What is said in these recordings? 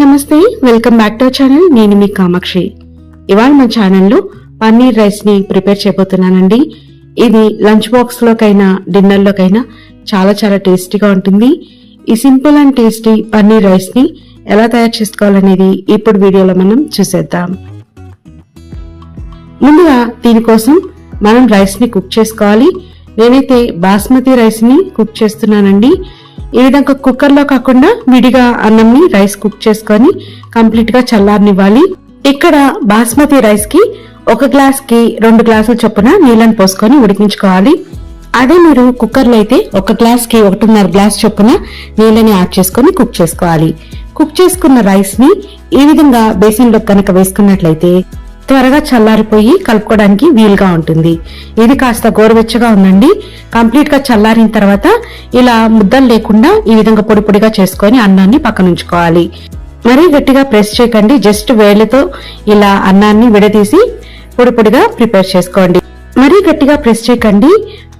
నమస్తే welcome back to channel. నేను మీ కామాక్షి. ఇవాళ మన ఛానల్లో పన్నీర్ రైస్ని ప్రిపేర్ చేయబోతున్నానండి. ఇది లంచ్ బాక్స్లోకైనా డిన్నర్లోకైనా చాలా చాలా టేస్టీగా ఉంటుంది. ఈ సింపుల్ అండ్ టేస్టీ పన్నీర్ రైస్ని ఎలా తయారు చేసుకోవాలనేది ఇప్పుడు వీడియోలో మనం చూసేద్దాం. ముందుగా దీనికోసం మనం రైస్ని కుక్ చేసుకోవాలి. నేనైతే బాస్మతి రైస్ని కుక్ చేస్తున్నానండి. ఈ విధంగా కుక్కర్లో కాకుండా విడిగా అన్నంని రైస్ కుక్ చేసుకొని కంప్లీట్గా చల్లారనివ్వాలి. ఇక్కడ బాస్మతి రైస్కి ఒక గ్లాస్కి రెండు గ్లాసుల చొప్పున నీళ్ళని పోసుకొని ఉడికించుకోవాలి. అదే మీరు కుక్కర్లో అయితే ఒక గ్లాస్కి ఒకటిన్నర గ్లాస్ చొప్పున నీళ్ళని యాడ్ చేసుకొని కుక్ చేసుకోవాలి. కుక్ చేసుకున్న రైస్ని ఈ విధంగా బేసిన్లో కనుక వేసుకున్నట్లయితే త్వరగా చల్లారిపోయి కలుపుకోవడానికి వీలుగా ఉంటుంది. ఇది కాస్త గోరువెచ్చగా ఉందండి. కంప్లీట్గా చల్లారిన తర్వాత ఇలా ముద్దలు లేకుండా ఈ విధంగా పొడి పొడిగా చేసుకొని అన్నాన్ని పక్కన ఉంచుకోవాలి మరీ గట్టిగా ప్రెస్ చేయకండి. జస్ట్ వేళ్ళతో ఇలా అన్నాన్ని విడదీసి పొడి పొడిగా ప్రిపేర్ చేసుకోండి. మరీ గట్టిగా ప్రెస్ చేయకండి.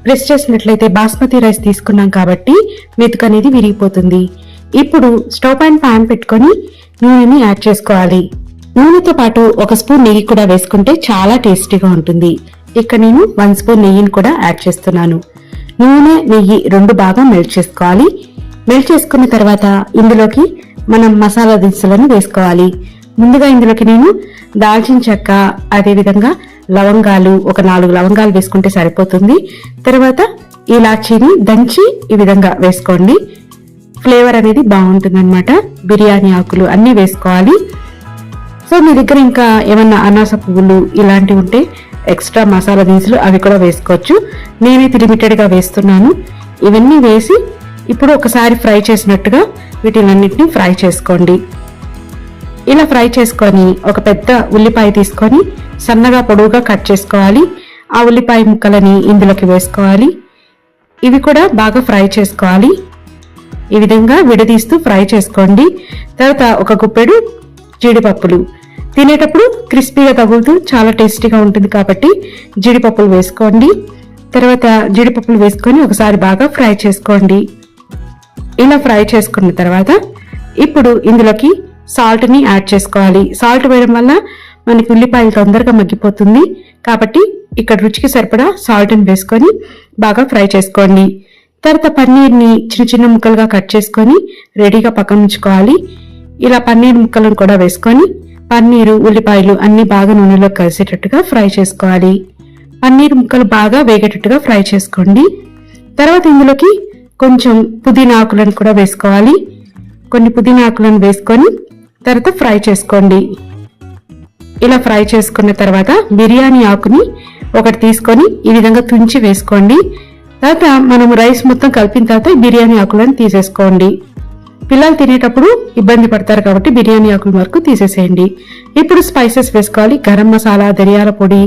ప్రెస్ చేసినట్లయితే బాస్మతి రైస్ తీసుకున్నాం కాబట్టి మెతుకు అనేది విరిగిపోతుంది. ఇప్పుడు స్టవ్ పైన ప్యాన్ పెట్టుకొని నూనెని యాడ్ చేసుకోవాలి. నూనెతో పాటు ఒక స్పూన్ నెయ్యి కూడా వేసుకుంటే చాలా టేస్టీగా ఉంటుంది. ఇక్కడ నేను వన్ స్పూన్ నెయ్యిని కూడా యాడ్ చేస్తున్నాను. నూనె నెయ్యి రెండు బాగా మెల్ట్ చేసుకోవాలి. మెల్ట్ చేసుకున్న తర్వాత ఇందులోకి మనం మసాలా దినుసులను వేసుకోవాలి. ముందుగా ఇందులోకి నేను దాల్చిన చెక్క అదేవిధంగా లవంగాలు ఒక నాలుగు లవంగాలు వేసుకుంటే సరిపోతుంది. తర్వాత ఇలాచీని దంచి ఈ విధంగా వేసుకోండి. ఫ్లేవర్ అనేది బాగుంటుంది బిర్యానీ ఆకులు అన్నీ వేసుకోవాలి. సో మీ దగ్గర ఇంకా ఏమన్నా అనాస పువ్వులు ఇలాంటివి ఉంటే ఎక్స్ట్రా మసాలా దినుసులు అవి కూడా వేసుకోవచ్చు. నేనైతే లిమిటెడ్గా వేస్తున్నాను. ఇవన్నీ వేసి ఇప్పుడు ఒకసారి ఫ్రై చేసినట్టుగా వీటిలన్నింటినీ ఫ్రై చేసుకోండి. ఇలా ఫ్రై చేసుకొని ఒక పెద్ద ఉల్లిపాయ తీసుకొని సన్నగా పొడవుగా కట్ చేసుకోవాలి. ఆ ఉల్లిపాయ ముక్కలని ఇందులోకి వేసుకోవాలి. ఇవి కూడా బాగా ఫ్రై చేసుకోవాలి. ఈ విధంగా విడదీస్తూ ఫ్రై చేసుకోండి. తర్వాత ఒక గుప్పెడు జీడిపప్పులు. తినేటప్పుడు క్రిస్పీగా తగులుతూ చాలా టేస్టీగా ఉంటుంది కాబట్టి జీడిపప్పులు వేసుకోండి. తర్వాత జీడిపప్పులు వేసుకొని ఒకసారి బాగా ఫ్రై చేసుకోండి. ఇలా ఫ్రై చేసుకున్న తర్వాత ఇప్పుడు ఇందులోకి సాల్ట్ని యాడ్ చేసుకోవాలి. సాల్ట్ వేయడం వల్ల మనకి ఉల్లిపాయలు తొందరగా మగ్గిపోతుంది. కాబట్టి ఇక్కడ రుచికి సరిపడా సాల్ట్ని వేసుకొని బాగా ఫ్రై చేసుకోండి. తర్వాత పన్నీర్ని చిన్న చిన్న ముక్కలుగా కట్ చేసుకొని రెడీగా పక్కన ఉంచుకోవాలి. ఇలా పన్నీర్ ముక్కలను కూడా వేసుకొని పన్నీరు ఉల్లిపాయలు అన్ని బాగా నూనెలో కలిసేటట్టుగా ఫ్రై చేసుకోవాలి. పన్నీర్ ముక్కలు బాగా వేగేటట్టుగా ఫ్రై చేసుకోండి. తర్వాత ఇందులోకి కొంచెం పుదీనా ఆకులను కూడా వేసుకోవాలి. కొన్ని పుదీనా ఆకులను వేసుకొని తర్వాత ఫ్రై చేసుకోండి. ఇలా ఫ్రై చేసుకున్న తర్వాత బిర్యానీ ఆకుని ఒకటి తీసుకొని ఈ విధంగా తుంచి వేసుకోండి. తర్వాత మనం రైస్ మొత్తం కలిపిన తర్వాత బిర్యానీ ఆకులను తీసేసుకోండి. పిల్లలు తినేటప్పుడు ఇబ్బంది పడతారు కాబట్టి బిర్యానీ ఆకుల వరకు తీసేసేయండి. ఇప్పుడు స్పైసెస్ వేసుకోవాలి. గరం మసాలా ధనియాల పొడి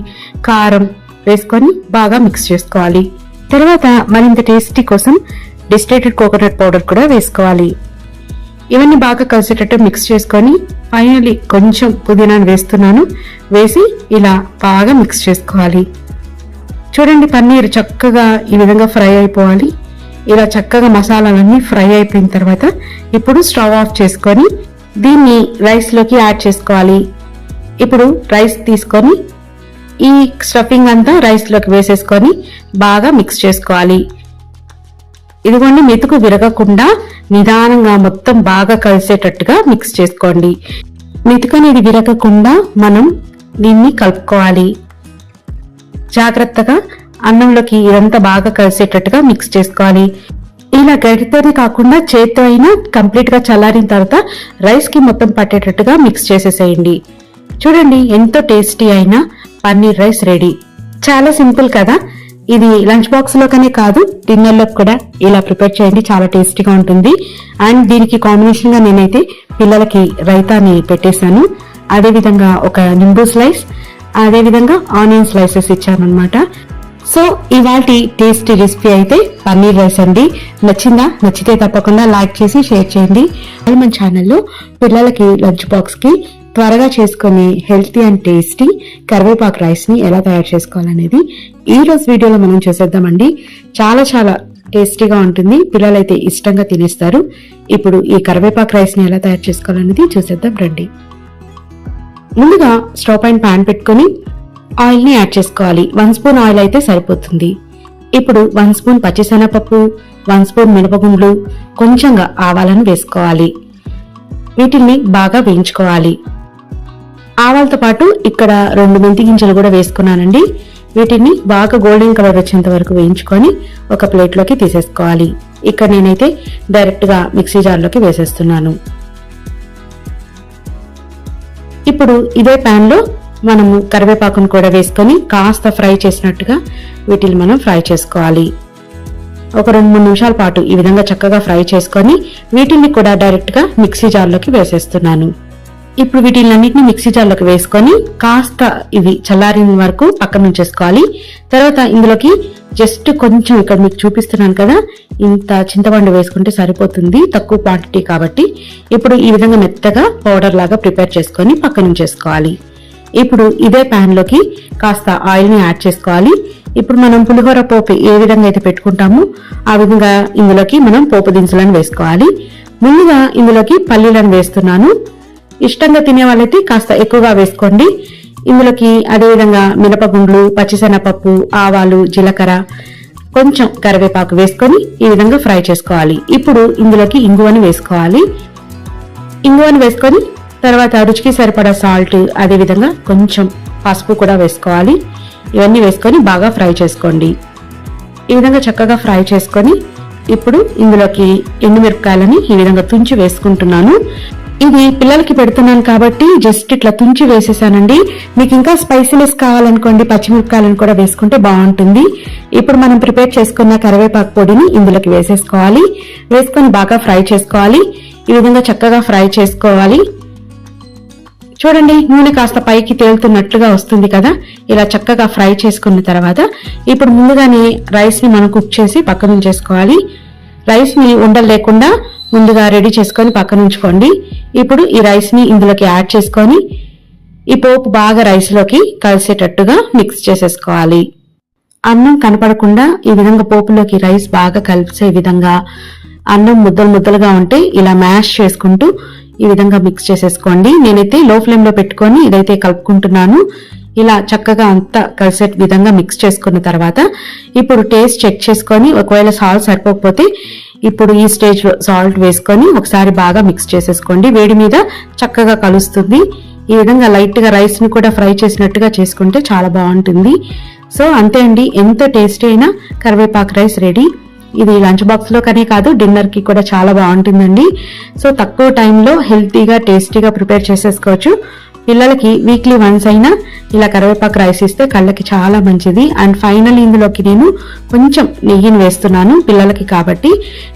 కారం వేసుకొని బాగా మిక్స్ చేసుకోవాలి. తర్వాత మరింత టేస్టీ కోసం డిస్టిలేటెడ్ కోకోనట్ పౌడర్ కూడా వేసుకోవాలి. ఇవన్నీ బాగా కలిసేటట్టు మిక్స్ చేసుకొని ఫైనలీ కొంచెం పుదీనాను వేస్తున్నాను. వేసి ఇలా బాగా మిక్స్ చేసుకోవాలి. చూడండి పన్నీర్ చక్కగా ఈ విధంగా ఫ్రై అయిపోవాలి. ఇలా చక్కగా మసాలాలన్నీ ఫ్రై అయిపోయిన తర్వాత ఇప్పుడు స్టవ్ ఆఫ్ చేసుకొని దీన్ని రైస్లోకి యాడ్ చేసుకోవాలి. ఇప్పుడు రైస్ తీసుకొని ఈ స్టఫింగ్ అంతా రైస్లోకి వేసేసుకొని బాగా మిక్స్ చేసుకోవాలి. ఇదిగోండి మెతుకు విరగకుండా నిదానంగా మొత్తం బాగా కలిసేటట్టుగా మిక్స్ చేసుకోండి. మెతుకు అనేది విరగకుండా మనం దీన్ని కలుపుకోవాలి. జాగ్రత్తగా అన్నంలోకి ఇదంతా బాగా కలిసేటట్టుగా మిక్స్ చేసుకోవాలి. ఇలా గడితేనే కాకుండా చేత్తో అయినా కంప్లీట్గా చల్లారిన తర్వాత రైస్కి మొత్తం పట్టేటట్టుగా మిక్స్ చేసేసేయండి. చూడండి ఎంతో టేస్టీ అయిన పన్నీర్ రైస్ రెడీ. చాలా సింపుల్ కదా? ఇది లంచ్ బాక్స్లో లోకనే కాదు డిన్నర్ కూడా ఇలా ప్రిపేర్ చేయండి చాలా టేస్టీగా ఉంటుంది. అండ్ దీనికి కాంబినేషన్గా నేనైతే పిల్లలకి రైతాని పెట్టేశాను. అదేవిధంగా ఒక నింబు స్లైస్ అదేవిధంగా ఆనియన్ స్లైసెస్ ఇచ్చాను అనమాట సో ఇవాళ టేస్టీ రెసిపీ అయితే పన్నీర్ రైస్ అండి. నచ్చిందా? నచ్చితే తప్పకుండా లైక్ చేసి షేర్ చేయండి. మన ఛానల్లో పిల్లలకి లంచ్ బాక్స్కి త్వరగా చేసుకునే హెల్తీ అండ్ టేస్టీ కరివేపాకు రైస్ని ఎలా తయారు చేసుకోవాలనేది ఈ వీడియోలో మనం చూసేద్దామండి. చాలా చాలా టేస్టీగా ఉంటుంది. పిల్లలైతే ఇష్టంగా తినేస్తారు. ఇప్పుడు ఈ కరివేపాకు రైస్ని ఎలా తయారు చేసుకోవాలనేది చూసేద్దాం రండి. ముందుగా స్టవ్ పైన ప్యాన్ పెట్టుకొని ఆయిల్ని యాడ్ చేసుకోవాలి. వన్ స్పూన్ ఆయిల్ అయితే సరిపోతుంది. ఇప్పుడు వన్ స్పూన్ పచ్చిశనగపప్పు వన్ స్పూన్ మినపగుండ్లు కొంచెంగా ఆవాలను వేసుకోవాలి. వీటిని బాగా వేయించుకోవాలి. ఆవాలతో పాటు ఇక్కడ రెండు మెంతి గింజలు కూడా వేసుకున్నానండి. వీటిని బాగా గోల్డెన్ కలర్ వచ్చేంత వరకు వేయించుకొని ఒక ప్లేట్లోకి తీసేసుకోవాలి. ఇక్కడ నేనైతే డైరెక్ట్గా మిక్సీ జార్లోకి వేసేస్తున్నాను. ఇప్పుడు ఇదే ప్యాన్లో మనము కరివేపాకును కూడా వేసుకొని కాస్త ఫ్రై చేసినట్టుగా వీటిని మనం ఫ్రై చేసుకోవాలి. ఒక రెండు మూడు నిమిషాల పాటు ఈ విధంగా చక్కగా ఫ్రై చేసుకొని వీటిని కూడా డైరెక్ట్గా మిక్సీ జార్లోకి వేసేస్తున్నాను. ఇప్పుడు వీటిలన్నింటినీ మిక్సీ జార్లోకి వేసుకొని కాస్త ఇవి చల్లారిన వరకు పక్కన ఉంచేసుకోవాలి. తర్వాత ఇందులోకి జస్ట్ కొంచెం ఇక్కడ మీకు చూపిస్తున్నాను కదా ఇంత చింతపండు వేసుకుంటే సరిపోతుంది తక్కువ క్వాంటిటీ కాబట్టి. ఇప్పుడు ఈ విధంగా మెత్తగా పౌడర్ లాగా ప్రిపేర్ చేసుకొని పక్కన ఉంచేసుకోవాలి. ఇప్పుడు ఇదే ప్యాన్లోకి కాస్త ఆయిల్ని యాడ్ చేసుకోవాలి. ఇప్పుడు మనం పులిహోర పోపు ఏ విధంగా అయితే పెట్టుకుంటామో ఆ విధంగా ఇందులోకి మనం పోపు దినుసులను వేసుకోవాలి. ముందుగా ఇందులోకి పల్లీలను వేస్తున్నాను. ఇష్టంగా తినే వాళ్ళైతే కాస్త ఎక్కువగా వేసుకోండి. ఇందులోకి అదేవిధంగా మినపగుండ్లు పచ్చిశనగపప్పు ఆవాలు జీలకర్ర కొంచెం కరివేపాకు వేసుకొని ఈ విధంగా ఫ్రై చేసుకోవాలి. ఇప్పుడు ఇందులోకి ఇంగువని వేసుకోవాలి. ఇంగువని వేసుకొని తర్వాత రుచికి సరిపడా సాల్ట్ అదేవిధంగా కొంచెం పసుపు కూడా వేసుకోవాలి. ఇవన్నీ వేసుకొని బాగా ఫ్రై చేసుకోండి. ఈ విధంగా చక్కగా ఫ్రై చేసుకొని ఇప్పుడు ఇందులోకి ఎండుమిరపకాయలని ఈ విధంగా తుంచి వేసుకుంటున్నాను. ఇది పిల్లలకి పెడుతున్నాను కాబట్టి జస్ట్ ఇట్లా తుంచి వేసేసానండి. మీకు ఇంకా స్పైసీనెస్ కావాలనుకోండి పచ్చిమిరపకాయలను కూడా వేసుకుంటే బాగుంటుంది. ఇప్పుడు మనం ప్రిపేర్ చేసుకున్న కరివేపాకు పొడిని ఇందులోకి వేసేసుకోవాలి. వేసుకొని బాగా ఫ్రై చేసుకోవాలి. ఈ విధంగా చక్కగా ఫ్రై చేసుకోవాలి. చూడండి నూనె కాస్త పైకి తేలుతున్నట్లుగా వస్తుంది కదా. ఇలా చక్కగా ఫ్రై చేసుకున్న తర్వాత ఇప్పుడు ముందుగానే రైస్ని మనం కుక్ చేసి పక్కన ఉంచేసుకోవాలి. రైస్ని ఉండలు లేకుండా ముందుగా రెడీ చేసుకొని పక్కన ఉంచుకోండి. ఇప్పుడు ఈ రైస్ని ఇందులోకి యాడ్ చేసుకొని ఈ పోపు బాగా రైస్లోకి కలిసేటట్టుగా మిక్స్ చేసేసుకోవాలి. అన్నం కనపడకుండా ఈ విధంగా పోపులోకి రైస్ బాగా కలిసే విధంగా అన్నం ముద్దలు ముద్దలుగా ఉంటే ఇలా మ్యాష్ చేసుకుంటూ ఈ విధంగా మిక్స్ చేసేసుకోండి. నేనైతే లో ఫ్లేమ్లో పెట్టుకొని ఇదైతే కలుపుకుంటున్నాను. ఇలా చక్కగా అంతా కలిసే విధంగా మిక్స్ చేసుకున్న తర్వాత ఇప్పుడు టేస్ట్ చెక్ చేసుకొని ఒకవేళ సాల్ట్ సరిపోకపోతే ఇప్పుడు ఈ స్టేజ్లో సాల్ట్ వేసుకొని ఒకసారి బాగా మిక్స్ చేసేసుకోండి. వేడి మీద చక్కగా కలుస్తుంది. ఈ విధంగా లైట్గా రైస్ని కూడా ఫ్రై చేసినట్టుగా చేసుకుంటే చాలా బాగుంటుంది. సో అంతే అండి. ఎంత టేస్టీ అయినా కరివేపాకు రైస్ రెడీ ఇది లంచ్ బాక్స్లో కనే కాదు డిన్నర్కి కూడా చాలా బాగుంటుందండి. సో తక్కువ టైంలో హెల్తీగా టేస్టీగా ప్రిపేర్ చేసేసుకోవచ్చు. పిల్లలకి వీక్లీ వన్స్ అయినా ఇలా కరివేపాకు రైస్ ఇస్తే కళ్ళకి చాలా మంచిది. అండ్ ఫైనల్ ఇందులోకి నేను కొంచెం నెయ్యిని వేస్తున్నాను పిల్లలకి కాబట్టి.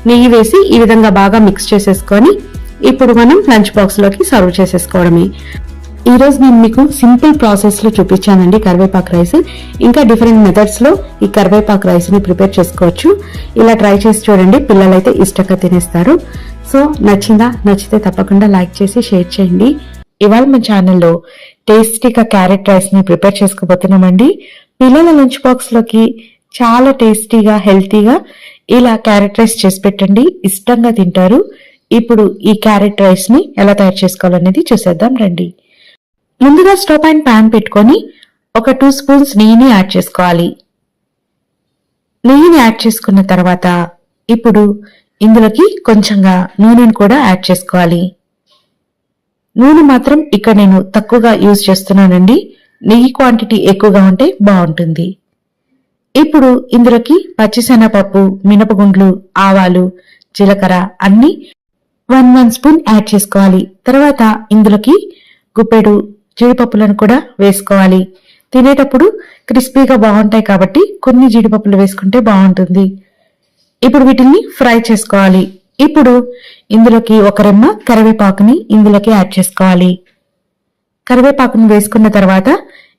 నెయ్యి వేసి ఈ విధంగా బాగా మిక్స్ చేసేసుకొని ఇప్పుడు మనం లంచ్ బాక్స్లోకి సర్వ్ చేసేసుకోవడమే. ఈరోజు నేను మీకు సింపుల్ ప్రాసెస్లో చూపించానండి కరివేపాకు రైస్. ఇంకా డిఫరెంట్ మెథడ్స్లో ఈ కరివేపాకు రైస్ని ప్రిపేర్ చేసుకోవచ్చు. ఇలా ట్రై చేసి చూడండి పిల్లలైతే ఇష్టంగా తినేస్తారు. సో నచ్చిందా? నచ్చితే తప్పకుండా లైక్ చేసి షేర్ చేయండి. ఇవాళ మా ఛానల్లో టేస్టీగా క్యారెట్ రైస్ని ప్రిపేర్ చేసుకోబోతున్నామండి. పిల్లల లంచ్ బాక్స్లోకి చాలా టేస్టీగా హెల్తీగా ఇలా క్యారెట్ రైస్ చేసి పెట్టండి. ఇష్టంగా తింటారు. ఇప్పుడు ఈ క్యారెట్ రైస్ని ఎలా తయారు చేసుకోవాలనేది చూసేద్దాం రండి. ముందుగా స్టవ్ పైన ప్యాన్ పెట్టుకొని ఒక టూ స్పూన్స్ నెయ్యిని యాడ్ చేసుకోవాలి. నెయ్యిని యాడ్ చేసుకున్న తర్వాత ఇప్పుడు ఇందులోకి కొంచెంగా నూనెను కూడా యాడ్ చేసుకోవాలి. నూనె మాత్రం ఇక్కడ నేను తక్కువగా యూజ్ చేస్తున్నానండి. నెయ్యి క్వాంటిటీ ఎక్కువగా ఉంటే బాగుంటుంది. ఇప్పుడు ఇందులోకి పచ్చిశనగపప్పు మినపగుండ్లు ఆవాలు జీలకర్ర అన్ని వన్ వన్ స్పూన్ యాడ్ చేసుకోవాలి. తర్వాత ఇందులోకి గుప్పెడు జీడిపప్పులను కూడా వేసుకోవాలి. తినేటప్పుడు క్రిస్పీగా బాగుంటాయి కాబట్టి కొన్ని జీడిపప్పులు వేసుకుంటే బాగుంటుంది. ఇప్పుడు వీటిని ఫ్రై చేసుకోవాలి. ఇప్పుడు ఇందులోకి ఒక రెమ్మ కరివేపాకుని ఇందులోకి యాడ్ చేసుకోవాలి. కరివేపాకుని వేసుకున్న తర్వాత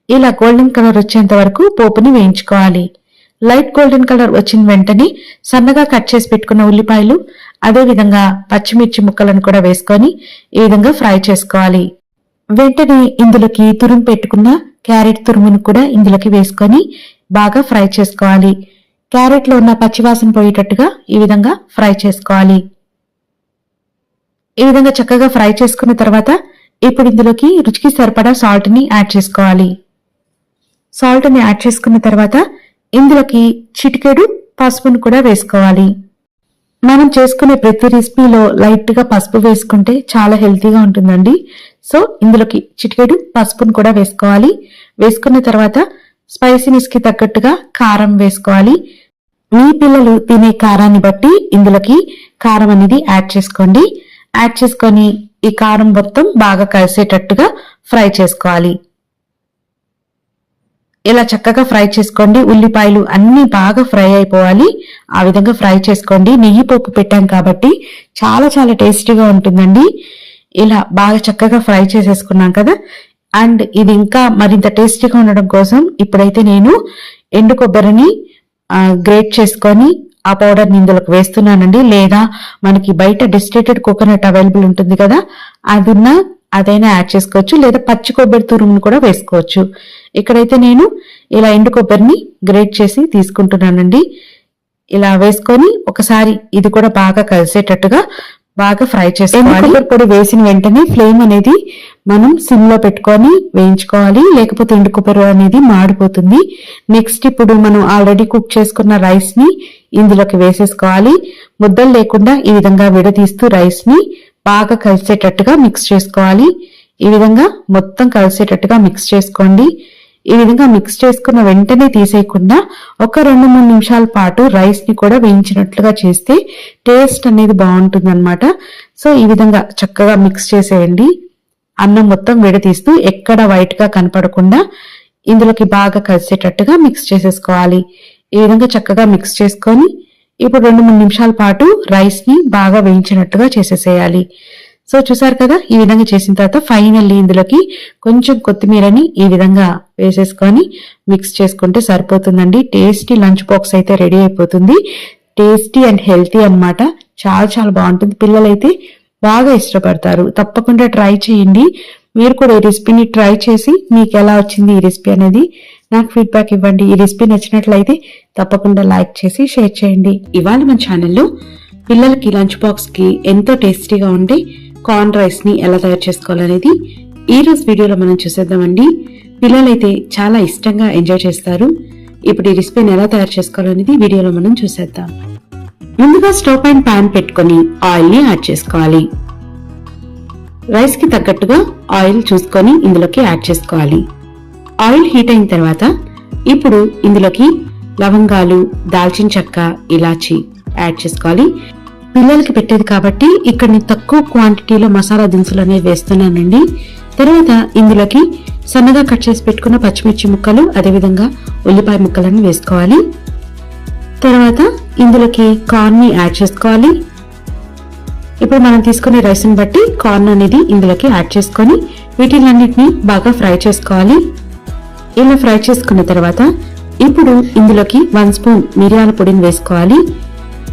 ఇలా గోల్డెన్ కలర్ వచ్చేంత వరకు పోపుని వేయించుకోవాలి. లైట్ గోల్డెన్ కలర్ వచ్చిన వెంటనే సన్నగా కట్ చేసి పెట్టుకున్న ఉల్లిపాయలు అదేవిధంగా పచ్చిమిర్చి ముక్కలను కూడా వేసుకొని ఈ విధంగా ఫ్రై చేసుకోవాలి. వెంటనే ఇందులోకి తురుము పెట్టుకున్న క్యారెట్ తురుమును కూడా ఇందులోకి వేసుకొని బాగా ఫ్రై చేసుకోవాలి. క్యారెట్లో ఉన్న పచ్చివాసన పోయేటట్టుగా ఈ విధంగా ఫ్రై చేసుకోవాలి. ఈ విధంగా చక్కగా ఫ్రై చేసుకున్న తర్వాత ఇప్పుడు ఇందులోకి రుచికి సరిపడా సాల్ట్ని యాడ్ చేసుకోవాలి. సాల్ట్ని యాడ్ చేసుకున్న తర్వాత ఇందులోకి చిటికెడు పసుపును కూడా వేసుకోవాలి. మనం చేసుకునే ప్రతి రెసిపీలో లైట్గా పసుపు వేసుకుంటే చాలా హెల్తీగా ఉంటుందండి. సో ఇందులోకి చిటికెడు పసుపును కూడా వేసుకోవాలి. వేసుకున్న తర్వాత స్పైసీనెస్కి తగ్గట్టుగా కారం వేసుకోవాలి. మీ పిల్లలు తినే కారాన్ని బట్టి ఇందులోకి కారం అనేది యాడ్ చేసుకోండి. యాడ్ చేసుకొని ఈ కారం మొత్తం బాగా కలిసేటట్టుగా ఫ్రై చేసుకోవాలి. ఇలా చక్కగా ఫ్రై చేసుకోండి. ఉల్లిపాయలు అన్నీ బాగా ఫ్రై అయిపోవాలి. ఆ విధంగా ఫ్రై చేసుకోండి. నెయ్యి పప్పు పెట్టాం కాబట్టి చాలా చాలా టేస్టీగా ఉంటుందండి. ఇలా బాగా చక్కగా ఫ్రై చేసేసుకున్నాం కదా. అండ్ ఇది ఇంకా మరింత టేస్టీగా ఉండడం కోసం ఇప్పుడైతే నేను ఎండు కొబ్బరిని గ్రేట్ చేసుకొని ఆ పౌడర్ ఇందులోకి వేస్తున్నానండి. లేదా మనకి బయట డిస్టిలేటెడ్ కోకోనట్ అవైలబుల్ ఉంటుంది కదా అది ఉన్న అదైనా యాడ్ చేసుకోవచ్చు. లేదా పచ్చి కొబ్బరి తురుమును కూడా వేసుకోవచ్చు. ఇక్కడైతే నేను ఇలా ఎండు కొబ్బరిని గ్రేట్ చేసి తీసుకుంటున్నానండి. ఇలా వేసుకొని ఒకసారి ఇది కూడా బాగా కలిసేటట్టుగా బాగా ఫ్రై చేసుకోవాలి. కొబ్బరి పొడి వేసిన వెంటనే ఫ్లేమ్ అనేది మనం సిమ్లో పెట్టుకొని వేయించుకోవాలి. లేకపోతే ఎండు కొబ్బరి అనేది మాడిపోతుంది. నెక్స్ట్ ఇప్పుడు మనం ఆల్రెడీ కుక్ చేసుకున్న రైస్ని ఇందులోకి వేసేసుకోవాలి. ముద్దలు లేకుండా ఈ విధంగా విడదీస్తూ రైస్ని బాగా కలిసేటట్టుగా మిక్స్ చేసుకోవాలి. ఈ విధంగా మొత్తం కలిసేటట్టుగా మిక్స్ చేసుకోండి. ఈ విధంగా మిక్స్ చేసుకున్న వెంటనే తీసేయకుండా ఒక రెండు మూడు నిమిషాల పాటు రైస్ని కూడా వేయించినట్లుగా చేస్తే టేస్ట్ అనేది బాగుంటుంది అనమాట సో ఈ విధంగా చక్కగా మిక్స్ చేసేయండి. అన్నం మొత్తం విడతీస్తూ ఎక్కడ వైట్గా కనపడకుండా ఇందులోకి బాగా కలిసేటట్టుగా మిక్స్ చేసేసుకోవాలి. ఈ విధంగా చక్కగా మిక్స్ చేసుకొని ఇప్పుడు రెండు మూడు నిమిషాల పాటు రైస్ని బాగా వేయించినట్టుగా చేసేసేయాలి. సో చూసారు కదా ఈ విధంగా చేసిన తర్వాత ఫైనల్లీ ఇందులోకి కొంచెం కొత్తిమీరని ఈ విధంగా వేసేసుకొని మిక్స్ చేసుకుంటే సరిపోతుందండి. టేస్టీ లంచ్ బాక్స్ అయితే రెడీ అయిపోతుంది. టేస్టీ అండ్ హెల్తీ అన్నమాట. చాలా చాలా బాగుంటుంది. పిల్లలైతే బాగా ఇష్టపడతారు. తప్పకుండా ట్రై చేయండి. మీరు కూడా ఈ రెసిపీని ట్రై చేసి మీకు ఎలా వచ్చింది ఈ రెసిపీ అనేది నాకు ఫీడ్బ్యాక్ ఇవ్వండి. ఈ రెసిపీ నచ్చినట్లయితే తప్పకుండా లైక్ చేసి షేర్ చేయండి. ఇవాళ మన ఛానల్లో పిల్లలకి లంచ్ బాక్స్కి ఎంతో టేస్టీగా ఉండే కార్న్ రైస్ని ఎలా తయారు చేసుకోవాలనేది ఈ వీడియోలో మనం చూసేద్దామండి. పిల్లలైతే చాలా ఇష్టంగా ఎంజాయ్ చేస్తారు. ఇప్పుడు ఈ రెసిపీని ఎలా తయారు చేసుకోవాలనేది వీడియోలో మనం చూసేద్దాం. ముందుగా స్టవ్ పైన పాన్ పెట్టుకొని ఆయిల్ని యాడ్ చేసుకోవాలి. రైస్కి తగ్గట్టుగా ఆయిల్ చూసుకొని ఇందులోకి యాడ్ చేసుకోవాలి. ఆయిల్ హీట్ అయిన తర్వాత ఇప్పుడు ఇందులోకి లవంగాలు దాల్చిన చెక్క ఇలాచి యాడ్ చేసుకోవాలి. పిల్లలకి పెట్టేది కాబట్టి ఇక్కడ నేను తక్కువ క్వాంటిటీలో మసాలా దినుసులు అనేవి వేస్తున్నానండి. తర్వాత ఇందులోకి సన్నగా కట్ చేసి పెట్టుకున్న పచ్చిమిర్చి ముక్కలు అదేవిధంగా ఉల్లిపాయ ముక్కలను వేసుకోవాలి. తర్వాత ఇందులోకి కార్న్ని యాడ్ చేసుకోవాలి. ఇప్పుడు మనం తీసుకునే రైస్ని బట్టి కార్న్ అనేది ఇందులోకి యాడ్ చేసుకొని వీటిలన్నిటిని బాగా ఫ్రై చేసుకోవాలి. ఇలా ఫ్రై చేసుకున్న తర్వాత ఇప్పుడు ఇందులోకి వన్ స్పూన్ మిరియాల పొడిని వేసుకోవాలి.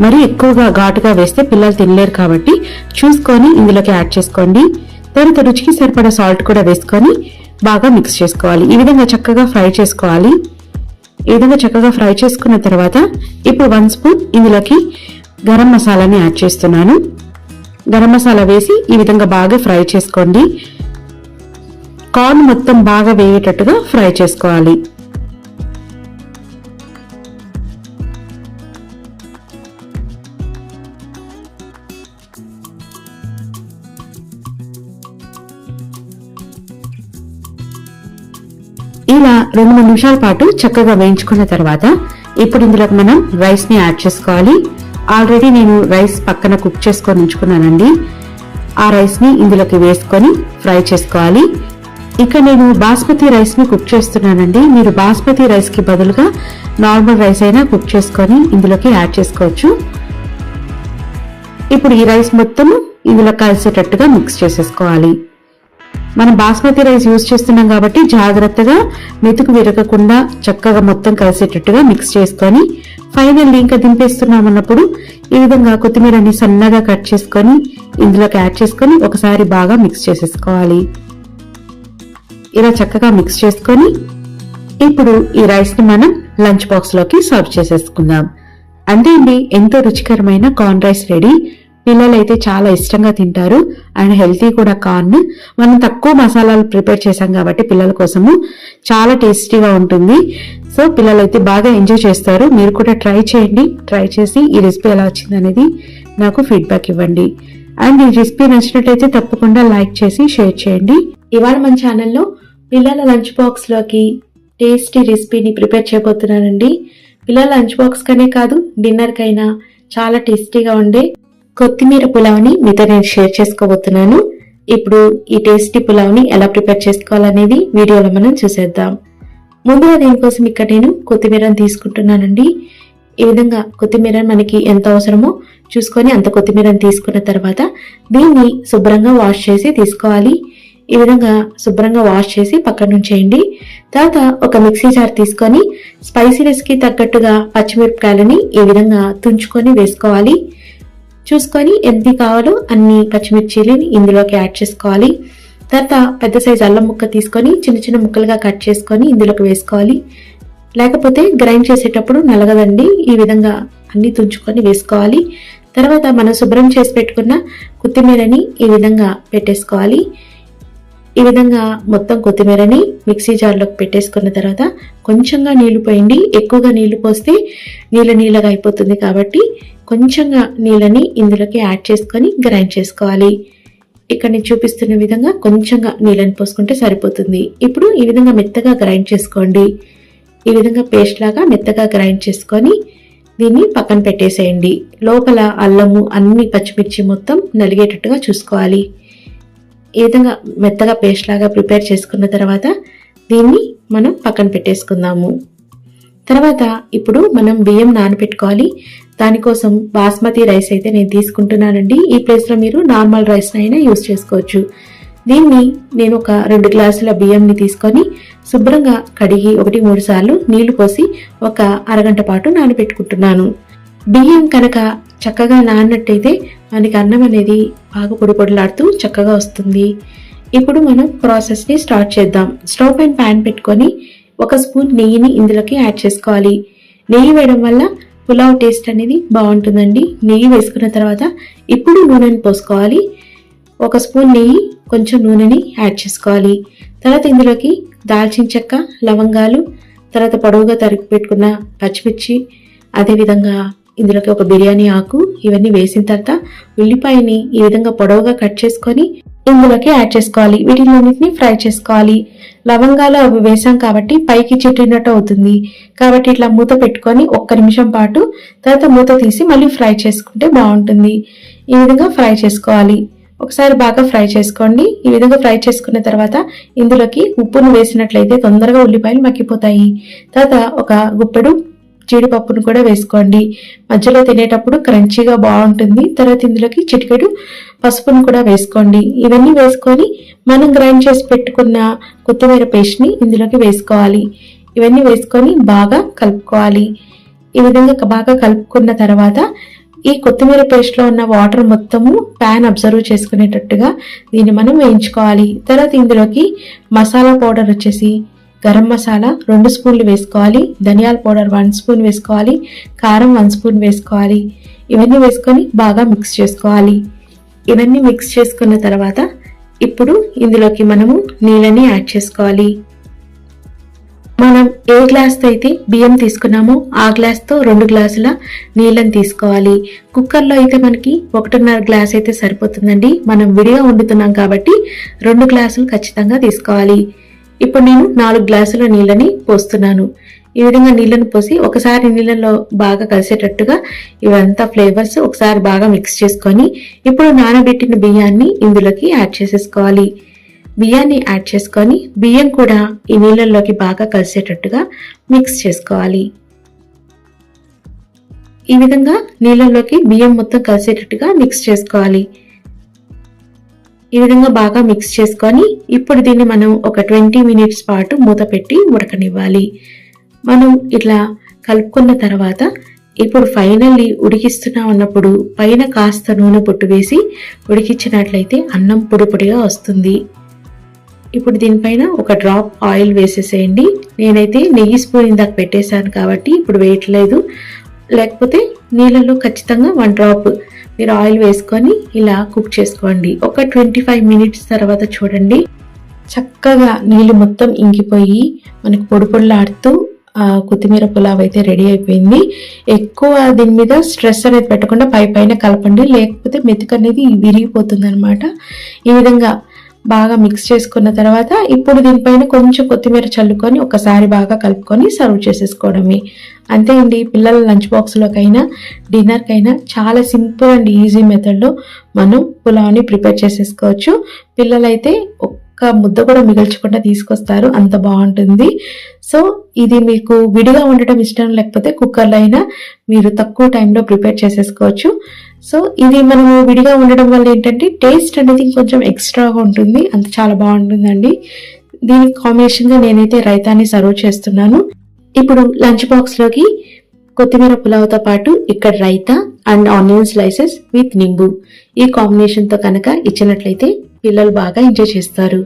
మరి ఎక్కువగా ఘాటుగా వేస్తే పిల్లలు తినలేరు కాబట్టి చూసుకొని ఇందులోకి యాడ్ చేసుకోండి. తర్వాత రుచికి సరిపడా సాల్ట్ కూడా వేసుకొని బాగా మిక్స్ చేసుకోవాలి. ఈ విధంగా చక్కగా ఫ్రై చేసుకోవాలి. ఈ విధంగా చక్కగా ఫ్రై చేసుకున్న తర్వాత ఇప్పుడు వన్ స్పూన్ ఇందులోకి గరం మసాలాని యాడ్ చేస్తున్నాను. గరం మసాలా వేసి ఈ విధంగా బాగా ఫ్రై చేసుకోండి. కార్న్ మొత్తం బాగా వేయేటట్టుగా ఫ్రై చేసుకోవాలి. ఇలా రెండు మూడు నిమిషాల పాటు చక్కగా వేయించుకున్న తర్వాత ఇప్పుడు ఇందులోకి మనం రైస్ని యాడ్ చేసుకోవాలి. ఆల్రెడీ నేను రైస్ పక్కన కుక్ చేసుకొని ఉంచుకున్నానండి. ఆ రైస్ని ఇందులోకి వేసుకొని ఫ్రై చేసుకోవాలి. ఇక నేను బాస్మతి రైస్ని కుక్ చేస్తున్నానండి. మీరు బాస్మతి రైస్కి బదులుగా నార్మల్ రైస్ అయినా కుక్ చేసుకొని ఇందులోకి యాడ్ చేసుకోవచ్చు. ఇప్పుడు ఈ రైస్ మొత్తం ఇందులో కలిసేటట్టుగా మిక్స్ చేసేసుకోవాలి. మనం బాస్మతి రైస్ యూజ్ చేస్తున్నాం కాబట్టి జాగ్రత్తగా మెతుకు విరగకుండా చక్కగా మొత్తం కలిసేటట్టుగా మిక్స్ చేసుకొని ఫైనల్లీ ఇంకా దింపేస్తున్నాం అన్నప్పుడు ఈ విధంగా కొత్తిమీరని సన్నగా కట్ చేసుకొని ఇందులోకి యాడ్ చేసుకొని ఒకసారి బాగా మిక్స్ చేసేసుకోవాలి. ఇలా చక్కగా మిక్స్ చేసుకొని ఇప్పుడు ఈ రైస్ని మనం లంచ్ బాక్స్లోకి సర్వ్ చేసేసుకుందాం. అంతే అండి ఎంతో రుచికరమైన కార్న్ రైస్ రెడీ పిల్లలైతే చాలా ఇష్టంగా తింటారు. అండ్ హెల్తీ కూడా కార్న్. మనం తక్కువ మసాలాలు ప్రిపేర్ చేసాం కాబట్టి పిల్లల కోసము చాలా టేస్టీగా ఉంటుంది. సో పిల్లలు అయితే బాగా ఎంజాయ్ చేస్తారు. మీరు కూడా ట్రై చేయండి. ట్రై చేసి ఈ రెసిపీ ఎలా వచ్చింది అనేది నాకు ఫీడ్బ్యాక్ ఇవ్వండి. అండ్ ఈ రెసిపీ నచ్చినట్లయితే తప్పకుండా లైక్ చేసి షేర్ చేయండి. ఇవాళ మన ఛానల్లో పిల్లల లంచ్ బాక్స్లోకి టేస్టీ రెసిపీని ప్రిపేర్ చేయబోతున్నానండి. పిల్లల లంచ్ బాక్స్ కనే కాదు డిన్నర్కైనా చాలా టేస్టీగా ఉండే కొత్తిమీర పులావ్ని మీతో నేను షేర్ చేసుకోబోతున్నాను. ఇప్పుడు ఈ టేస్టీ పులావ్ని ఎలా ప్రిపేర్ చేసుకోవాలనేది వీడియోలో మనం చూసేద్దాం. ముందుగా దీనికోసం ఇక్కడ నేను కొత్తిమీరని తీసుకుంటున్నానండి. ఈ విధంగా కొత్తిమీర మనకి ఎంత అవసరమో చూసుకొని అంత కొత్తిమీరని తీసుకున్న తర్వాత దీన్ని శుభ్రంగా వాష్ చేసి తీసుకోవాలి. ఈ విధంగా శుభ్రంగా వాష్ చేసి పక్కన నుంచేయండి తర్వాత ఒక మిక్సీ జార్ తీసుకొని స్పైసీనెస్కి తగ్గట్టుగా పచ్చిమిరపకాయలని ఈ విధంగా తుంచుకొని వేసుకోవాలి. చూసుకొని ఎన్ని కావాలో అన్ని పచ్చిమిర్చిలని ఇందులోకి యాడ్ చేసుకోవాలి. తర్వాత పెద్ద సైజు అల్లం ముక్క తీసుకొని చిన్న చిన్న ముక్కలుగా కట్ చేసుకొని ఇందులోకి వేసుకోవాలి. లేకపోతే గ్రైండ్ చేసేటప్పుడు నలగదండి. ఈ విధంగా అన్ని తుంచుకొని వేసుకోవాలి. తర్వాత మనం శుభ్రం చేసి పెట్టుకున్న కొత్తిమీరని ఈ విధంగా పెట్టేసుకోవాలి. ఈ విధంగా మొత్తం కొత్తిమీరని మిక్సీ జార్లోకి పెట్టేసుకున్న తర్వాత కొంచెంగా నీళ్ళు పోయండి. ఎక్కువగా నీళ్ళు పోస్తే నీళ్ళ నీళ్ళగా అయిపోతుంది కాబట్టి కొంచెంగా నీళ్ళని ఇందులోకి యాడ్ చేసుకొని గ్రైండ్ చేసుకోవాలి. ఇక్కడ నేను చూపిస్తున్న విధంగా కొంచెంగా నీళ్ళని పోసుకుంటే సరిపోతుంది. ఇప్పుడు ఈ విధంగా మెత్తగా గ్రైండ్ చేసుకోండి. ఈ విధంగా పేస్ట్ లాగా మెత్తగా గ్రైండ్ చేసుకొని దీన్ని పక్కన పెట్టేసేయండి. లోపల అల్లము అన్ని పచ్చిమిర్చి మొత్తం నలిగేటట్టుగా చూసుకోవాలి. ఈ విధంగా మెత్తగా పేస్ట్ లాగా ప్రిపేర్ చేసుకున్న తర్వాత దీన్ని మనం పక్కన పెట్టేసుకుందాము. తర్వాత ఇప్పుడు మనం బియ్యం నానబెట్టుకోవాలి. దానికోసం బాస్మతి రైస్ అయితే నేను తీసుకుంటున్నానండి. ఈ ప్లేస్లో మీరు నార్మల్ రైస్ అయినా యూస్ చేసుకోవచ్చు. దీన్ని నేను ఒక రెండు గ్లాసుల బియ్యంని తీసుకొని శుభ్రంగా కడిగి ఒకటి మూడు సార్లు నీళ్ళు పోసి ఒక అరగంట పాటు నానబెట్టుకుంటున్నాను. బియ్యం కనుక చక్కగా నానట్టయితే మనకి అన్నం అనేది బాగా పొడి పొడిలాడుతూ చక్కగా వస్తుంది. ఇప్పుడు మనం ప్రాసెస్ని స్టార్ట్ చేద్దాం. స్టవ్ పైన ప్యాన్ పెట్టుకొని ఒక స్పూన్ నెయ్యిని ఇందులోకి యాడ్ చేసుకోవాలి. నెయ్యి వేయడం వల్ల పులావ్ టేస్ట్ అనేది బాగుంటుందండి. నెయ్యి వేసుకున్న తర్వాత ఇప్పుడు నూనెని పోసుకోవాలి. ఒక స్పూన్ నెయ్యి కొంచెం నూనెని యాడ్ చేసుకోవాలి. తర్వాత ఇందులోకి దాల్చిన చెక్క లవంగాలు తర్వాత పొడవుగా తరిగి పెట్టుకున్న పచ్చిమిర్చి అదేవిధంగా ఇందులోకి ఒక బిర్యానీ ఆకు ఇవన్నీ వేసిన తర్వాత ఉల్లిపాయని ఈ విధంగా పొడవుగా కట్ చేసుకొని ఇందులోకి యాడ్ చేసుకోవాలి. వీటిలన్నింటినీ ఫ్రై చేసుకోవాలి. లవంగాలు అవి వేసాం కాబట్టి పైకి చుట్టినట్టు అవుతుంది. కాబట్టి ఇట్లా మూత పెట్టుకొని ఒక్క నిమిషం పాటు తర్వాత మూత తీసి మళ్ళీ ఫ్రై చేసుకుంటే బాగుంటుంది. ఈ విధంగా ఫ్రై చేసుకోవాలి. ఒకసారి బాగా ఫ్రై చేసుకోండి. ఈ విధంగా ఫ్రై చేసుకున్న తర్వాత ఇందులోకి ఉప్పును వేసినట్లయితే తొందరగా ఉల్లిపాయలు మగ్గిపోతాయి. తర్వాత ఒక గుప్పెడు జీడిపప్పును కూడా వేసుకోండి. మధ్యలో తినేటప్పుడు క్రంచీగా బాగుంటుంది. తర్వాత ఇందులోకి చిటికెడు పసుపును కూడా వేసుకోండి. ఇవన్నీ వేసుకొని మనం గ్రైండ్ చేసి పెట్టుకున్న కొత్తిమీర పేస్ట్ని ఇందులోకి వేసుకోవాలి. ఇవన్నీ వేసుకొని బాగా కలుపుకోవాలి. ఈ విధంగా బాగా కలుపుకున్న తర్వాత ఈ కొత్తిమీర పేస్ట్లో ఉన్న వాటర్ మొత్తము ప్యాన్ అబ్జర్వ్ చేసుకునేటట్టుగా దీన్ని మనం వేయించుకోవాలి. తర్వాత ఇందులోకి మసాలా పౌడర్ వచ్చేసి గరం మసాలా రెండు స్పూన్లు వేసుకోవాలి ధనియాల పౌడర్ వన్ స్పూన్ వేసుకోవాలి కారం వన్ స్పూన్ వేసుకోవాలి. ఇవన్నీ వేసుకొని బాగా మిక్స్ చేసుకోవాలి. ఇవన్నీ మిక్స్ చేసుకున్న తర్వాత ఇప్పుడు ఇందులోకి మనము నీళ్ళని యాడ్ చేసుకోవాలి. మనం ఏ గ్లాస్తో అయితే బియ్యం తీసుకున్నామో ఆ గ్లాస్తో రెండు గ్లాసుల నీళ్ళని తీసుకోవాలి. కుక్కర్లో అయితే మనకి ఒకటిన్నర గ్లాస్ అయితే సరిపోతుందండి. మనం విడిగా వండుతున్నాం కాబట్టి రెండు గ్లాసులు ఖచ్చితంగా తీసుకోవాలి. ఇప్పుడు నేను నాలుగు గ్లాసుల నీళ్ళని పోస్తున్నాను. ఈ విధంగా నీళ్ళను పోసి ఒకసారి నీళ్ళలో బాగా కలిసేటట్టుగా ఇవంతా ఫ్లేవర్స్ ఒకసారి బాగా మిక్స్ చేసుకొని ఇప్పుడు నానబెట్టిన బియ్యాన్ని ఇందులోకి యాడ్ చేసేసుకోవాలి. బియ్యాన్ని యాడ్ చేసుకొని బియ్యం కూడా ఈ నీళ్ళల్లోకి బాగా కలిసేటట్టుగా మిక్స్ చేసుకోవాలి. ఈ విధంగా నీళ్ళల్లోకి బియ్యం మొత్తం కలిసేటట్టుగా మిక్స్ చేసుకోవాలి. ఈ విధంగా బాగా మిక్స్ చేసుకొని ఇప్పుడు దీన్ని మనం ఒక ట్వంటీ మినిట్స్ పాటు మూత పెట్టి ఉడకనివ్వాలి. మనం ఇట్లా కలుపుకున్న తర్వాత ఇప్పుడు ఫైనల్లీ ఉడికిస్తున్నా ఉన్నప్పుడు పైన కాస్త నూనె పొట్టు వేసి ఉడికించినట్లయితే అన్నం పొడి పొడిగా వస్తుంది. ఇప్పుడు దీనిపైన ఒక డ్రాప్ ఆయిల్ వేసేసేయండి. నేనైతే నెయ్యి స్పూన్ ఇందాక పెట్టేశాను కాబట్టి ఇప్పుడు వేయట్లేదు. లేకపోతే నీళ్ళలో ఖచ్చితంగా వన్ డ్రాప్ మీరు ఆయిల్ వేసుకొని ఇలా కుక్ చేసుకోండి. ఒక ట్వంటీ ఫైవ్ మినిట్స్ తర్వాత చూడండి. చక్కగా నీళ్ళు మొత్తం ఇంకిపోయి మనకు పొడి పొడిలాడుతూ ఆ, కొత్తిమీర పులావ్ అయితే రెడీ అయిపోయింది. ఎక్కువ దీని మీద స్ట్రెస్ అనేది పెట్టకుండా పై పైన కలపండి. లేకపోతే మెతుకు అనేది విరిగిపోతుంది అనమాట ఈ విధంగా బాగా మిక్స్ చేసుకున్న తర్వాత ఇప్పుడు దీనిపైన కొంచెం కొత్తిమీర చల్లుకొని ఒకసారి బాగా కలుపుకొని సర్వ్ చేసేసుకోవడమే. అంతే అండి పిల్లల లంచ్ బాక్స్లోకైనా డిన్నర్కైనా చాలా సింపుల్ అండ్ ఈజీ మెథడ్లో మనం పులావ్ని ప్రిపేర్ చేసేసుకోవచ్చు. పిల్లలైతే ఒక్క ముద్ద కూడా మిగల్చకుండా తీసుకొస్తారు. అంత బాగుంటుంది. సో ఇది మీకు విడిగా ఉండటం ఇష్టం లేకపోతే కుక్కర్లో అయినా మీరు తక్కువ టైంలో ప్రిపేర్ చేసేసుకోవచ్చు. సో ఇది మనము విడిగా ఉండడం వల్ల ఏంటంటే టేస్ట్ అనేది కొంచెం ఎక్స్ట్రాగా ఉంటుంది. అంత చాలా బాగుంటుందండి. దీనికి కాంబినేషన్గా నేనైతే రైతాన్ని సర్వ్ చేస్తున్నాను. ఇప్పుడు లంచ్ బాక్స్లోకి కొత్తిమీర పులావ్తో పాటు ఇక్కడ raita and onion slices with nimbu. ఈ కాంబినేషన్తో కనుక ఇచ్చినట్లయితే పిల్లలు బాగా ఎంజాయ్ చేస్తారు.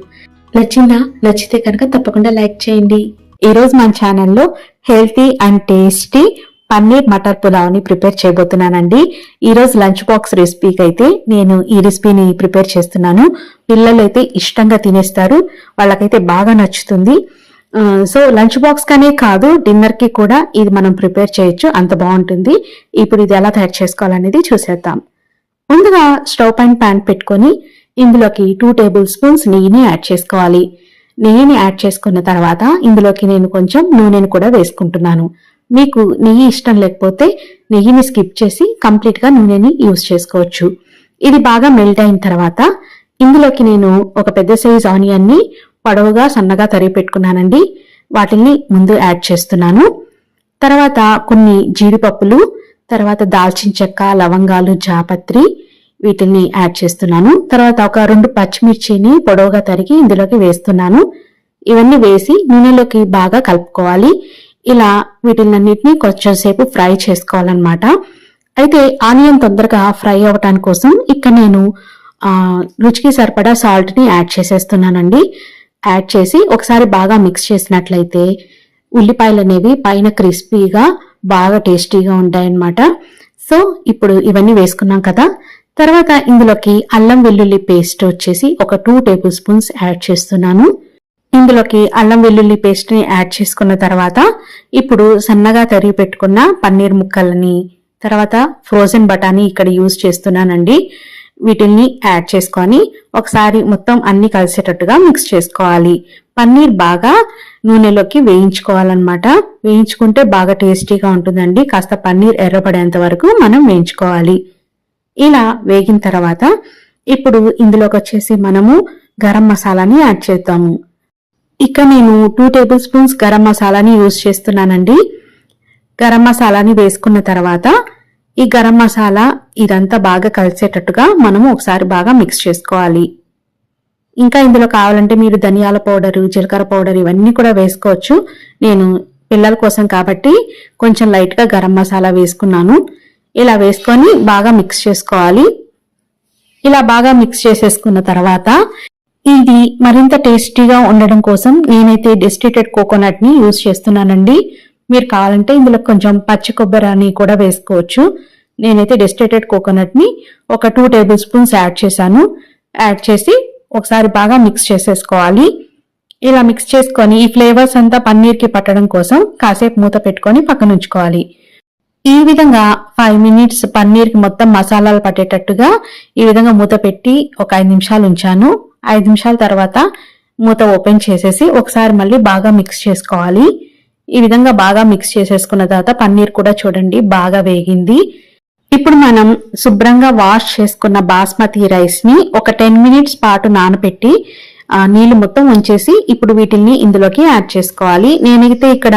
నచ్చిందా? నచ్చితే కనుక తప్పకుండా లైక్ చేయండి. ఈరోజు మన ఛానల్లో healthy and tasty paneer matar పులావ్ని prepare చేయబోతున్నానండి. ఈరోజు లంచ్ బాక్స్ రెసిపీకి అయితే నేను ఈ రెసిపీని ప్రిపేర్ చేస్తున్నాను. పిల్లలు అయితే ఇష్టంగా తినేస్తారు. వాళ్ళకైతే బాగా నచ్చుతుంది. సో లంచ్ బాక్స్ కనే కాదు డిన్నర్కి కూడా ఇది మనం ప్రిపేర్ చేయొచ్చు అంత బాగుంటుంది. ఇప్పుడు ఇది ఎలా తయారు చేసుకోవాలనేది చూసేద్దాం. ముందుగా స్టవ్ పైన ప్యాన్ పెట్టుకొని ఇందులోకి టూ టేబుల్ స్పూన్స్ నెయ్యిని యాడ్ చేసుకోవాలి. నెయ్యిని యాడ్ చేసుకున్న తర్వాత ఇందులోకి నేను కొంచెం నూనెను కూడా వేసుకుంటున్నాను. మీకు నెయ్యి ఇష్టం లేకపోతే నెయ్యిని స్కిప్ చేసి కంప్లీట్గా నూనెని యూజ్ చేసుకోవచ్చు. ఇది బాగా మెల్ట్ అయిన తర్వాత ఇందులోకి నేను ఒక పెద్ద సైజ్ ఆనియన్ని పొడవుగా సన్నగా తరిగి పెట్టుకున్నానండి. వాటిని ముందు యాడ్ చేస్తున్నాను. తర్వాత కొన్ని జీడిపప్పులు తర్వాత దాల్చిన చెక్క లవంగాలు జాపత్రి వీటిని యాడ్ చేస్తున్నాను. తర్వాత ఒక రెండు పచ్చిమిర్చిని పొడవుగా తరిగి ఇందులోకి వేస్తున్నాను. ఇవన్నీ వేసి నూనెలోకి బాగా కలుపుకోవాలి. ఇలా వీటినన్నిటిని కొంచెం సేపు ఫ్రై చేసుకోవాలన్నమాట. అయితే ఆనియన్ తొందరగా ఫ్రై అవ్వటానికి కోసం ఇక్కడ నేను రుచికి సరిపడా సాల్ట్ని యాడ్ చేసేస్తున్నానండి. యాడ్ చేసి ఒకసారి బాగా మిక్స్ చేసినట్లయితే ఉల్లిపాయలు అనేవి పైన క్రిస్పీగా బాగా టేస్టీగా ఉంటాయన్నమాట. సో ఇప్పుడు ఇవన్నీ వేసుకున్నాం కదా. తర్వాత ఇందులోకి అల్లం వెల్లుల్లి పేస్ట్ వచ్చేసి ఒక టూ టేబుల్ స్పూన్స్ యాడ్ చేస్తున్నాను. ఇందులోకి అల్లం వెల్లుల్లి పేస్ట్ని యాడ్ చేసుకున్న తర్వాత ఇప్పుడు సన్నగా తరిగి పెట్టుకున్న పన్నీర్ ముక్కలని తర్వాత ఫ్రోజన్ బఠానీ ఇక్కడ యూజ్ చేస్తున్నానండి. వీటిల్ని యాడ్ చేసుకొని ఒకసారి మొత్తం అన్ని కలిసేటట్టుగా మిక్స్ చేసుకోవాలి. పన్నీర్ బాగా నూనెలోకి వేయించుకోవాలన్నమాట. వేయించుకుంటే బాగా టేస్టీగా ఉంటుందండి. కాస్త పన్నీర్ ఎర్రపడేంత వరకు మనం వేయించుకోవాలి. ఇలా వేగిన తర్వాత ఇప్పుడు ఇందులోకి వచ్చేసి మనము గరం మసాలాని యాడ్ చేద్దాము. ఇక నేను టూ టేబుల్ స్పూన్స్ గరం మసాలాని యూజ్ చేస్తున్నానండి. గరం మసాలాని వేసుకున్న తర్వాత ఈ గరం మసాలా ఇదంతా బాగా కలిసేటట్టుగా మనము ఒకసారి బాగా మిక్స్ చేసుకోవాలి. ఇంకా ఇందులో కావాలంటే మీరు ధనియాల పౌడరు జీలకర్ర పౌడర్ ఇవన్నీ కూడా వేసుకోవచ్చు. నేను పిల్లల కోసం కాబట్టి కొంచెం లైట్గా గరం మసాలా వేసుకున్నాను. ఇలా వేసుకొని బాగా మిక్స్ చేసుకోవాలి. ఇలా బాగా మిక్స్ చేసేసుకున్న తర్వాత ఇది మరింత టేస్టీగా ఉండడం కోసం నేనైతే డెస్టిటెడ్ కోకోనట్ని యూజ్ చేస్తున్నానండి. మీరు కావాలంటే ఇందులో కొంచెం పచ్చి కొబ్బరిని కూడా వేసుకోవచ్చు. నేనైతే డెస్టేటెడ్ కోకోనట్ని ఒక టూ టేబుల్ స్పూన్స్ యాడ్ చేశాను. యాడ్ చేసి ఒకసారి బాగా మిక్స్ చేసేసుకోవాలి. ఇలా మిక్స్ చేసుకొని ఈ ఫ్లేవర్స్ అంతా పన్నీర్కి పట్టడం కోసం కాసేపు మూత పెట్టుకొని పక్కన ఉంచుకోవాలి. ఈ విధంగా ఫైవ్ మినిట్స్ పన్నీర్కి మొత్తం మసాలాలు పట్టేటట్టుగా ఈ విధంగా మూత పెట్టి ఒక ఐదు నిమిషాలు ఉంచాను. ఐదు నిమిషాల తర్వాత మూత ఓపెన్ చేసేసి ఒకసారి మళ్ళీ బాగా మిక్స్ చేసుకోవాలి. ఈ విధంగా బాగా మిక్స్ చేసేసుకున్న తర్వాత పన్నీర్ కూడా చూడండి బాగా వేగింది. ఇప్పుడు మనం శుభ్రంగా వాష్ చేసుకున్న బాస్మతి రైస్ని ఒక టెన్ మినిట్స్ పాటు నానబెట్టి నీళ్ళు మొత్తం ఉంచేసి ఇప్పుడు వీటిల్ని ఇందులోకి యాడ్ చేసుకోవాలి. నేనైతే ఇక్కడ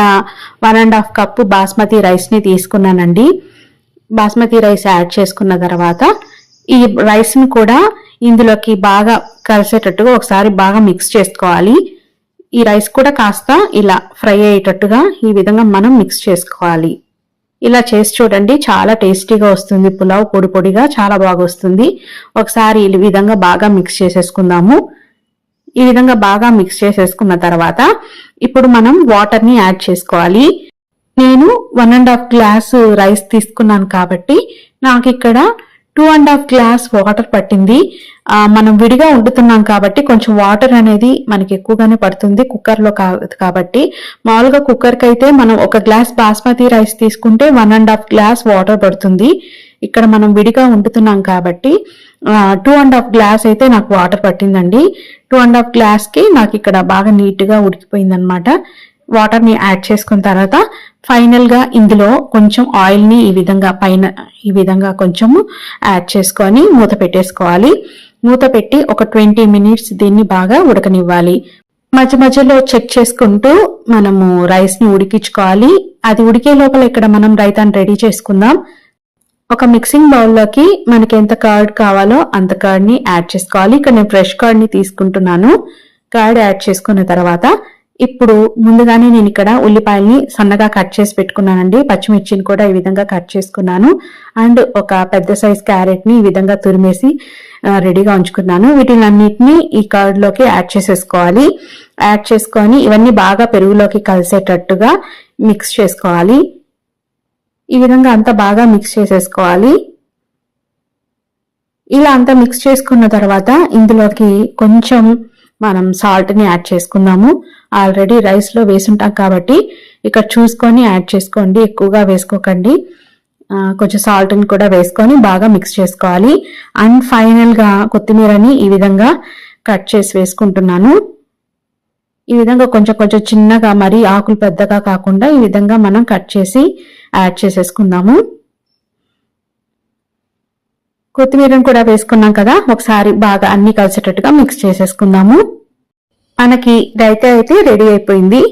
one and half cup basmati రైస్ని తీసుకున్నానండి. బాస్మతి రైస్ యాడ్ చేసుకున్న తర్వాత ఈ రైస్ని కూడా ఇందులోకి బాగా కలిసేటట్టుగా ఒకసారి బాగా మిక్స్ చేసుకోవాలి. ఈ రైస్ కూడా కాస్త ఇలా ఫ్రై అయ్యేటట్టుగా ఈ విధంగా మనం మిక్స్ చేసుకోవాలి. ఇలా చేసి చూడండి చాలా టేస్టీగా వస్తుంది. పులావ్ పొడి పొడిగా చాలా బాగా వస్తుంది. ఒకసారి ఈ విధంగా బాగా మిక్స్ చేసేసుకుందాము. ఈ విధంగా బాగా మిక్స్ చేసేసుకున్న తర్వాత ఇప్పుడు మనం వాటర్ని యాడ్ చేసుకోవాలి. నేను one and half glass rice తీసుకున్నాను కాబట్టి నాకు ఇక్కడ two and half glass water పట్టింది. మనం విడిగా వండుతున్నాం కాబట్టి కొంచెం వాటర్ అనేది మనకి ఎక్కువగానే పడుతుంది కుక్కర్లో కాబట్టి. మామూలుగా కుక్కర్కి అయితే మనం ఒక గ్లాస్ బాస్మతి రైస్ తీసుకుంటే one and half glass water పడుతుంది. ఇక్కడ మనం విడిగా వండుతున్నాం కాబట్టి టూ అండ్ హాఫ్ గ్లాస్ అయితే నాకు వాటర్ పట్టిందండి. టూ అండ్ హాఫ్ గ్లాస్కి నాకు ఇక్కడ బాగా నీట్గా ఉడికిపోయింది అనమాట వాటర్ని వాటర్ని యాడ్ చేసుకున్న తర్వాత ఫైనల్గా ఇందులో కొంచెం ఆయిల్ని ఈ విధంగా పైన ఈ విధంగా కొంచెము యాడ్ చేసుకొని మూత పెట్టేసుకోవాలి. మూత పెట్టి ఒక ట్వంటీ మినిట్స్ దీన్ని బాగా ఉడకనివ్వాలి. మధ్య మధ్యలో చెక్ చేసుకుంటూ మనము రైస్ని ఉడికించుకోవాలి. అది ఉడికే లోపల ఇక్కడ మనం రైతాన్ని రెడీ చేసుకుందాం. ఒక మిక్సింగ్ బౌల్లోకి మనకి ఎంత కర్డ్ కావాలో అంత కర్డ్ని యాడ్ చేసుకోవాలి. ఇక్కడ నేను ఫ్రెష్ కర్డ్ని తీసుకుంటున్నాను. కర్డ్ యాడ్ చేసుకున్న తర్వాత ఇప్పుడు ముందుగానే నేను ఇక్కడ ఉల్లిపాయల్ని సన్నగా కట్ చేసి పెట్టుకున్నానండి. పచ్చిమిర్చిని కూడా ఈ విధంగా కట్ చేసుకున్నాను. అండ్ ఒక పెద్ద సైజ్ క్యారెట్ని ఈ విధంగా తురిమేసి రెడీగా ఉంచుకున్నాను. వీటిని అన్నిటిని ఈ కర్డ్లోకి యాడ్ చేసేసుకోవాలి. యాడ్ చేసుకొని ఇవన్నీ బాగా పెరుగులోకి కలిసేటట్టుగా మిక్స్ చేసుకోవాలి. ఈ విధంగా అంతా బాగా మిక్స్ చేసేసుకోవాలి. ఇలా అంతా మిక్స్ చేసుకున్న తర్వాత ఇందులోకి కొంచెం మనం సాల్ట్ని యాడ్ చేసుకుందాము. ఆల్రెడీ రైస్లో వేసుంటాం కాబట్టి ఇక్కడ చూసుకొని యాడ్ చేసుకోండి. ఎక్కువగా వేసుకోకండి. కొంచెం సాల్ట్ని కూడా వేసుకొని బాగా మిక్స్ చేసుకోవాలి. అండ్ ఫైనల్గా కొత్తిమీరని ఈ విధంగా కట్ చేసి వేసుకుంటున్నాను. ఈ విధంగా కొంచెం కొంచెం చిన్నగా మరీ ఆకులు పెద్దగా కాకుండా ఈ విధంగా మనం కట్ చేసి యాడ్ చేసేసుకుందాము. కొత్తిమీరను కూడా వేసుకున్నాం కదా ఒకసారి బాగా అన్ని కలిసేటట్టుగా మిక్స్ చేసేసుకుందాము. మనకి రైతా అయితే రెడీ అయిపోయింది.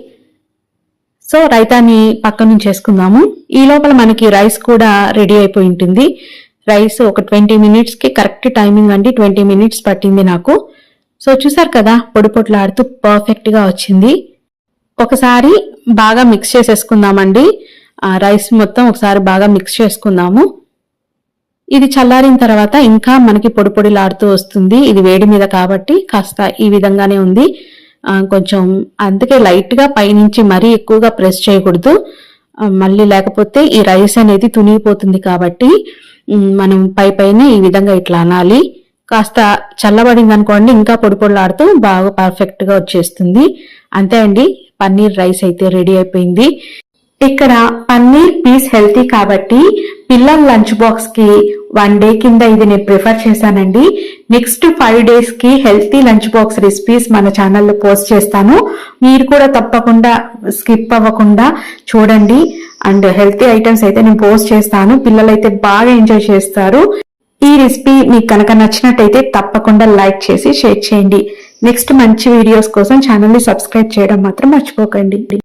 సో రైతాని పక్క నుంచి వేసుకుందాము. ఈ లోపల మనకి రైస్ కూడా రెడీ అయిపోయి ఉంటుంది. రైస్ ఒక ట్వంటీ మినిట్స్కి కరెక్ట్ టైమింగ్ అండి ట్వంటీ మినిట్స్ పట్టింది నాకు. సో చూసారు కదా పొడి పొట్లాడుతూ పర్ఫెక్ట్గా వచ్చింది. ఒకసారి బాగా మిక్స్ చేసేసుకుందామండి. రైస్ మొత్తం ఒకసారి బాగా మిక్స్ చేసుకుందాము. ఇది చల్లారిన తర్వాత ఇంకా మనకి పొడి పొడిలాడుతూ వస్తుంది. ఇది వేడి మీద కాబట్టి కాస్త ఈ విధంగానే ఉంది. కొంచెం అందుకే లైట్గా పైనుంచి మరీ ఎక్కువగా ప్రెస్ చేయకూడదు. మళ్ళీ లేకపోతే ఈ రైస్ అనేది తునిగిపోతుంది కాబట్టి మనం పై పైన ఈ విధంగా ఇట్లా అనాలి. కాస్త చల్లబడింది అనుకోండి ఇంకా పొడి పొడిలాడుతూ బాగా పర్ఫెక్ట్గా వచ్చేస్తుంది. అంతే అండి పన్నీర్ రైస్ అయితే రెడీ అయిపోయింది. ఇక్కడ పన్నీర్ పీస్ హెల్తీ కాబట్టి పిల్లల లంచ్ బాక్స్కి వన్ డే కింద ఇది నేను ప్రిఫర్ చేశానండి. నెక్స్ట్ ఫైవ్ డేస్కి హెల్తీ లంచ్ బాక్స్ రెసిపీస్ మన ఛానల్లో పోస్ట్ చేస్తాను. మీరు కూడా తప్పకుండా స్కిప్ అవ్వకుండా చూడండి. అండ్ హెల్తీ ఐటమ్స్ అయితే నేను పోస్ట్ చేస్తాను. పిల్లలు అయితే బాగా ఎంజాయ్ చేస్తారు. ఈ రెసిపీ మీకు కనుక నచ్చినట్టయితే తప్పకుండా లైక్ చేసి షేర్ చేయండి. నెక్స్ట్ మంచి వీడియోస్ కోసం ఛానల్ని సబ్స్క్రైబ్ చేయడం మాత్రం మర్చిపోకండి.